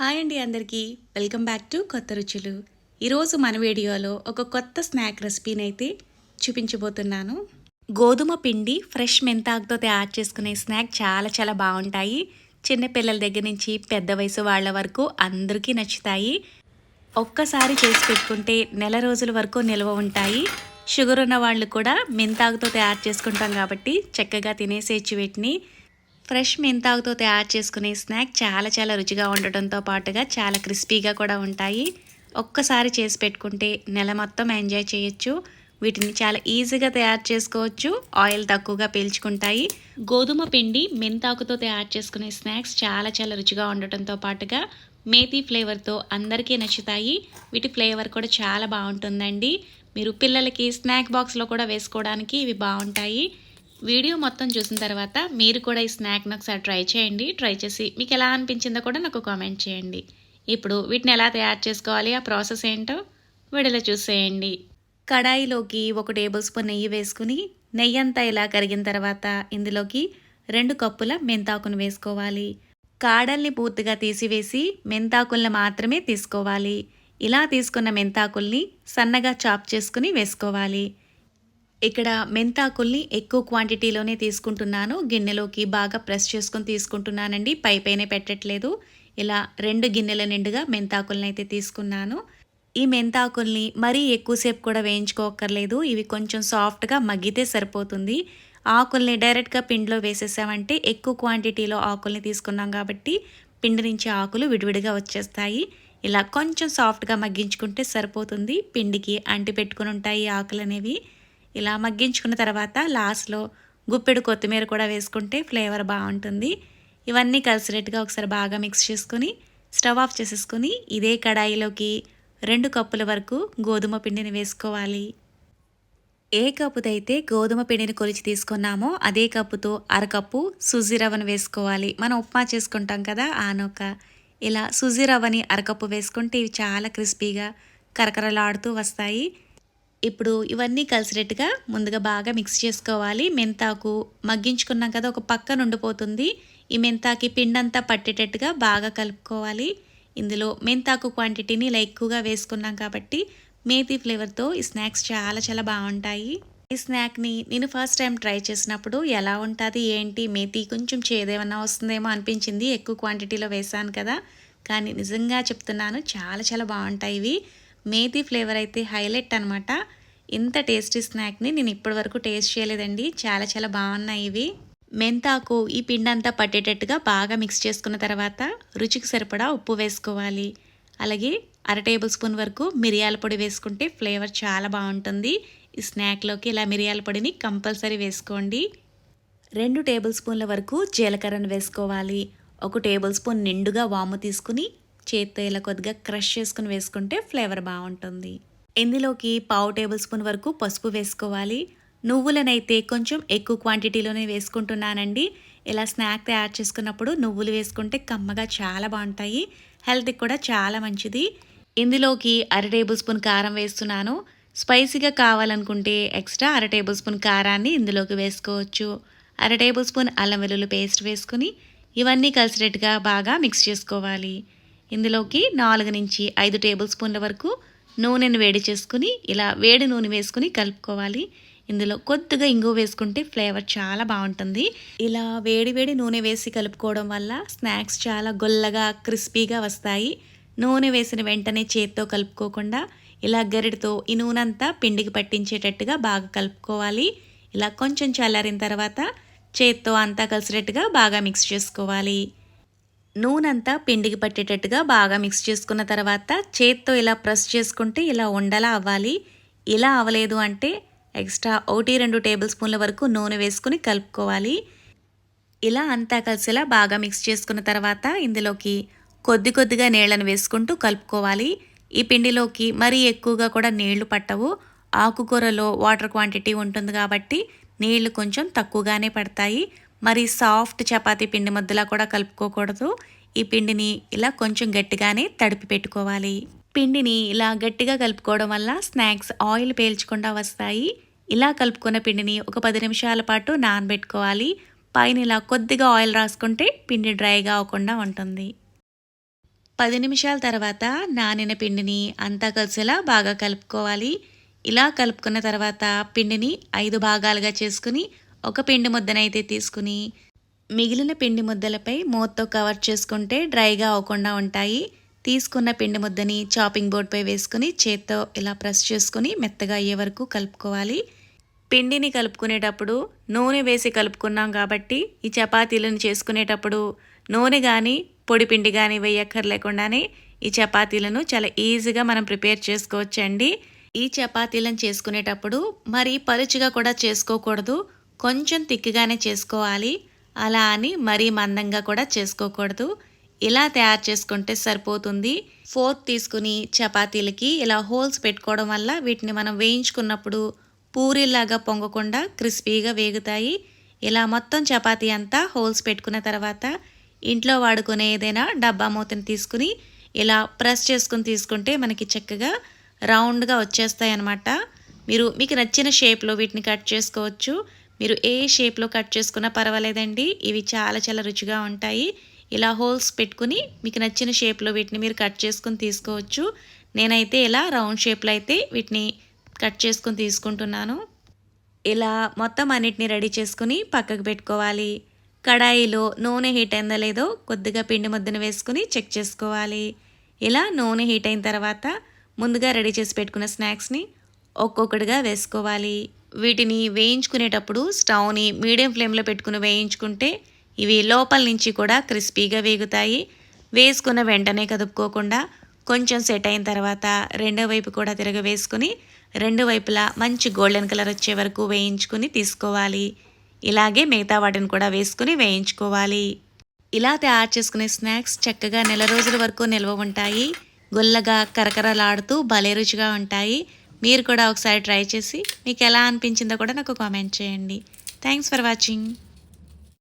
Hi అండి అందరికీ. Welcome back to కొత్త రుచులు. ఈరోజు మన వీడియోలో ఒక కొత్త స్నాక్ రెసిపీని అయితే చూపించబోతున్నాను. గోధుమ పిండి ఫ్రెష్ మెంతాకుతో తయారు చేసుకునే స్నాక్ చాలా చాలా బాగుంటాయి. చిన్నపిల్లల దగ్గర నుంచి పెద్ద వయసు వాళ్ళ వరకు అందరికీ నచ్చుతాయి. ఒక్కసారి చేసి పెట్టుకుంటే నెల రోజుల వరకు నిల్వ ఉంటాయి. షుగర్ ఉన్న వాళ్ళు కూడా మెంతాకుతో తయారు చేసుకుంటాం కాబట్టి చక్కగా తినేసేయచ్చు వీటిని. ఫ్రెష్ మెంతాకుతో తయారు చేసుకునే స్నాక్ చాలా చాలా రుచిగా ఉండటంతో పాటుగా చాలా క్రిస్పీగా కూడా ఉంటాయి. ఒక్కసారి చేసి పెట్టుకుంటే నెల మొత్తం ఎంజాయ్ చేయొచ్చు. వీటిని చాలా ఈజీగా తయారు చేసుకోవచ్చు. ఆయిల్ తక్కువగా పీల్చుకుంటాయి. గోధుమ పిండి మెంతాకుతో తయారు చేసుకునే స్నాక్స్ చాలా చాలా రుచిగా ఉండటంతో పాటుగా మేతి ఫ్లేవర్తో అందరికీ నచ్చుతాయి. వీటి ఫ్లేవర్ కూడా చాలా బాగుంటుందండి. మీరు పిల్లలకి స్నాక్ బాక్స్లో కూడా వేసుకోవడానికి ఇవి బాగుంటాయి. వీడియో మొత్తం చూసిన తర్వాత మీరు కూడా ఈ స్నాక్ని ఒకసారి ట్రై చేయండి. ట్రై చేసి మీకు ఎలా అనిపించిందో కూడా నాకు కామెంట్ చేయండి. ఇప్పుడు వీటిని ఎలా తయారు చేసుకోవాలి? ఆ ప్రాసెస్ ఏంటో వీడియోలో చూసేయండి. కడాయిలోకి ఒక టేబుల్ స్పూన్ నెయ్యి వేసుకుని నెయ్యి అంతా ఇలా కరిగిన తర్వాత ఇందులోకి రెండు కప్పుల మెంతాకును వేసుకోవాలి. కాడల్ని పూర్తిగా తీసివేసి మెంతాకుల్ని మాత్రమే తీసుకోవాలి. ఇలా తీసుకున్న మెంతాకుల్ని సన్నగా చాప్ చేసుకుని వేసుకోవాలి. ఇక్కడ మెంతాకుల్ని ఎక్కువ క్వాంటిటీలోనే తీసుకుంటున్నాను. గిన్నెలోకి బాగా ప్రెస్ చేసుకొని తీసుకుంటున్నానండి. పై పైనే పెట్టట్లేదు. ఇలా రెండు గిన్నెల నిండుగా మెంతాకుల్ని అయితే తీసుకున్నాను. ఈ మెంతాకుల్ని మరీ ఎక్కువసేపు కూడా వేయించుకోక్కర్లేదు. ఇవి కొంచెం సాఫ్ట్గా మగ్గితే సరిపోతుంది. ఆకుల్ని డైరెక్ట్గా పిండిలో వేసేసామంటే ఎక్కువ క్వాంటిటీలో ఆకుల్ని తీసుకున్నాం కాబట్టి పిండి నుంచి ఆకులు విడివిడిగా వచ్చేస్తాయి. ఇలా కొంచెం సాఫ్ట్గా మగ్గించుకుంటే సరిపోతుంది. పిండికి అంటి పెట్టుకుని ఉంటాయి ఆకులు అనేవి ఇలా మగ్గించుకున్న తర్వాత లాస్ట్లో గుప్పెడు కొత్తిమీర కూడా వేసుకుంటే ఫ్లేవర్ బాగుంటుంది. ఇవన్నీ కలిసినట్టుగా ఒకసారి బాగా మిక్స్ చేసుకొని స్టవ్ ఆఫ్ చేసేసుకొని ఇదే కడాయిలోకి రెండు కప్పుల వరకు గోధుమ పిండిని వేసుకోవాలి. ఏ కప్పుదైతే గోధుమ పిండిని కొలిచి తీసుకున్నామో అదే కప్పుతో అరకప్పు సుజి రవ్వను వేసుకోవాలి. మనం ఉప్మా చేసుకుంటాం కదా ఆనొక. ఇలా సుజి రవ్వని అరకప్పు వేసుకుంటే ఇవి చాలా క్రిస్పీగా కరకరలాడుతూ వస్తాయి. ఇప్పుడు ఇవన్నీ కలిసినట్టుగా ముందుగా బాగా మిక్స్ చేసుకోవాలి. మెంతాకు మగ్గించుకున్నాం కదా ఒక పక్కన ఉండిపోతుంది. ఈ మెంతాకి పిండంతా పట్టేటట్టుగా బాగా కలుపుకోవాలి. ఇందులో మెంతాకు క్వాంటిటీని ఇలా ఎక్కువగా వేసుకున్నాం కాబట్టి మేతి ఫ్లేవర్తో ఈ స్నాక్స్ చాలా చాలా బాగుంటాయి. ఈ స్నాక్ని నేను ఫస్ట్ టైం ట్రై చేసినప్పుడు ఎలా ఉంటుంది ఏంటి మేతి కొంచెం చేదేమన్నా వస్తుందేమో అనిపించింది. ఎక్కువ క్వాంటిటీలో వేసాను కదా. కానీ నిజంగా చెప్తున్నాను చాలా చాలా బాగుంటాయి ఇవి. మేతి ఫ్లేవర్ అయితే హైలైట్ అనమాట ఇంత టేస్టీ స్నాక్ని నేను ఇప్పటివరకు టేస్ట్ చేయలేదండి. చాలా చాలా బాగున్నాయి ఇవి. మెంతాకు ఈ పిండి అంతా పట్టేటట్టుగా బాగా మిక్స్ చేసుకున్న తర్వాత రుచికి సరిపడా ఉప్పు వేసుకోవాలి. అలాగే అర టేబుల్ స్పూన్ వరకు మిరియాల పొడి వేసుకుంటే ఫ్లేవర్ చాలా బాగుంటుంది. ఈ స్నాక్లోకి ఇలా మిరియాల పొడిని కంపల్సరీ వేసుకోండి. రెండు టేబుల్ స్పూన్ల వరకు జీలకర్రను వేసుకోవాలి. ఒక టేబుల్ స్పూన్ నిండుగా వాము తీసుకుని చేత్తో ఇలా కొద్దిగా క్రష్ చేసుకుని వేసుకుంటే ఫ్లేవర్ బాగుంటుంది. ఇందులోకి పావు టేబుల్ స్పూన్ వరకు పసుపు వేసుకోవాలి. నువ్వులనైతే కొంచెం ఎక్కువ క్వాంటిటీలోనే వేసుకుంటున్నానండి. ఇలా స్నాక్ తయారు చేసుకున్నప్పుడు నువ్వులు వేసుకుంటే కమ్మగా చాలా బాగుంటాయి. హెల్త్కి కూడా చాలా మంచిది. ఇందులోకి అర టేబుల్ స్పూన్ కారం వేస్తున్నాను. స్పైసీగా కావాలనుకుంటే ఎక్స్ట్రా అర టేబుల్ స్పూన్ కారాన్ని ఇందులోకి వేసుకోవచ్చు. అర టేబుల్ స్పూన్ అల్లం వెల్లుల్లి పేస్ట్ వేసుకుని ఇవన్నీ కలిసినట్టుగా బాగా మిక్స్ చేసుకోవాలి. ఇందులోకి నాలుగు నుంచి ఐదు టేబుల్ స్పూన్ల వరకు నూనెను వేడి చేసుకుని ఇలా వేడి నూనె వేసుకుని కలుపుకోవాలి. ఇందులో కొద్దిగా ఇంగువ వేసుకుంటే ఫ్లేవర్ చాలా బాగుంటుంది. ఇలా వేడి వేడి నూనె వేసి కలుపుకోవడం వల్ల స్నాక్స్ చాలా గొల్లగా క్రిస్పీగా వస్తాయి. నూనె వేసిన వెంటనే చేత్తో కలుపుకోకుండా ఇలా గరిడితో ఈ నూనె అంతా పిండికి పట్టించేటట్టుగా బాగా కలుపుకోవాలి. ఇలా కొంచెం చల్లారిన తర్వాత చేత్తో అంతా కలిసినట్టుగా బాగా మిక్స్ చేసుకోవాలి. నూనెంతా పిండికి పట్టేటట్టుగా బాగా మిక్స్ చేసుకున్న తర్వాత చేత్తో ఇలా ప్రెస్ చేసుకుంటే ఇలా ఉండలా అవ్వాలి. ఇలా అవ్వలేదు అంటే ఎక్స్ట్రా ఒకటి రెండు టేబుల్ స్పూన్ల వరకు నూనె వేసుకుని కలుపుకోవాలి. ఇలా అంతా కలిసేలా బాగా మిక్స్ చేసుకున్న తర్వాత ఇందులోకి కొద్ది కొద్దిగా నీళ్ళను వేసుకుంటూ కలుపుకోవాలి. ఈ పిండిలోకి మరీ ఎక్కువగా కూడా నీళ్ళు పట్టవు. ఆకుకూరలో వాటర్ క్వాంటిటీ ఉంటుంది కాబట్టి నీళ్ళు కొంచెం తక్కువగానే పడతాయి. మరి సాఫ్ట్ చపాతీ పిండి ముద్దలా కూడా కలుపుకోకూడదు. ఈ పిండిని ఇలా కొంచెం గట్టిగానే తడిపి పెట్టుకోవాలి. పిండిని ఇలా గట్టిగా కలుపుకోవడం వల్ల స్నాక్స్ ఆయిల్ పేల్చకుండా వస్తాయి. ఇలా కలుపుకున్న పిండిని ఒక పది నిమిషాల పాటు నానబెట్టుకోవాలి. పైన ఇలా కొద్దిగా ఆయిల్ రాసుకుంటే పిండి డ్రైగా అవ్వకుండా ఉంటుంది. పది నిమిషాల తర్వాత నానిన పిండిని అంతా కలిసేలా బాగా కలుపుకోవాలి. ఇలా కలుపుకున్న తర్వాత పిండిని ఐదు భాగాలుగా చేసుకుని ఒక పిండి ముద్దనైతే తీసుకుని మిగిలిన పిండి ముద్దలపై మూతతో కవర్ చేసుకుంటే డ్రైగా అవ్వకుండా ఉంటాయి. తీసుకున్న పిండి ముద్దని చాపింగ్ బోర్డ్పై వేసుకుని చేత్తో ఇలా ప్రెస్ చేసుకుని మెత్తగా అయ్యే వరకు కలుపుకోవాలి. పిండిని కలుపుకునేటప్పుడు నూనె వేసి కలుపుకున్నాం కాబట్టి ఈ చపాతీలను చేసుకునేటప్పుడు నూనె కానీ పొడి పిండి కానీ వేయక్కర్లేకుండానే ఈ చపాతీలను చాలా ఈజీగా మనం ప్రిపేర్ చేసుకోవచ్చండి. ఈ చపాతీలను చేసుకునేటప్పుడు మరి పలుచుగా కూడా చేసుకోకూడదు. కొంచెం తిక్కుగానే చేసుకోవాలి. అలా అని మరీ మందంగా కూడా చేసుకోకూడదు. ఇలా తయారు చేసుకుంటే సరిపోతుంది. ఫోర్క్ తీసుకుని చపాతీలకి ఇలా హోల్స్ పెట్టుకోవడం వల్ల వీటిని మనం వేయించుకున్నప్పుడు పూరిలాగా పొంగకుండా క్రిస్పీగా వేగుతాయి. ఇలా మొత్తం చపాతీ అంతా హోల్స్ పెట్టుకున్న తర్వాత ఇంట్లో వాడుకునే ఏదైనా డబ్బా మూతని తీసుకుని ఇలా ప్రెస్ చేసుకుని తీసుకుంటే మనకి చక్కగా రౌండ్గా వచ్చేస్తాయి అన్నమాట మీరు మీకు నచ్చిన షేప్లో వీటిని కట్ చేసుకోవచ్చు. మీరు ఏ షేప్లో కట్ చేసుకున్నా పర్వాలేదండి. ఇవి చాలా చాలా రుచిగా ఉంటాయి. ఇలా హోల్స్ పెట్టుకుని మీకు నచ్చిన షేప్లో వీటిని మీరు కట్ చేసుకుని తీసుకోవచ్చు. నేనైతే ఇలా రౌండ్ షేప్లో అయితే వీటిని కట్ చేసుకుని తీసుకుంటున్నాను. ఇలా మొత్తం అన్నిటిని రెడీ చేసుకుని పక్కకు పెట్టుకోవాలి. కడాయిలో నూనె హీట్ అయిందో లేదో కొద్దిగా పిండి ముద్దను వేసుకుని చెక్ చేసుకోవాలి. ఇలా నూనె హీట్ అయిన తర్వాత ముందుగా రెడీ చేసి పెట్టుకున్న స్నాక్స్ని ఒక్కొక్కటిగా వేసుకోవాలి. వీటిని వేయించుకునేటప్పుడు స్టవ్ని మీడియం ఫ్లేమ్లో పెట్టుకుని వేయించుకుంటే ఇవి లోపల నుంచి కూడా క్రిస్పీగా వేగుతాయి. వేసుకున్న వెంటనే కదుపుకోకుండా కొంచెం సెట్ అయిన తర్వాత రెండో వైపు కూడా తిరగవేసుకుని రెండు వైపులా మంచి గోల్డెన్ కలర్ వచ్చే వరకు వేయించుకుని తీసుకోవాలి. ఇలాగే మిగతా వాటిని కూడా వేసుకుని వేయించుకోవాలి. ఇలా తయారు చేసుకునే స్నాక్స్ చక్కగా నెల రోజుల వరకు నిల్వ ఉంటాయి. గుల్లగా కరకరలాడుతూ భలే రుచిగా ఉంటాయి. మీరు కూడా ఒకసారి ట్రై చేసి మీకు ఎలా అనిపించిందో కూడా నాకు కామెంట్ చేయండి. Thanks for watching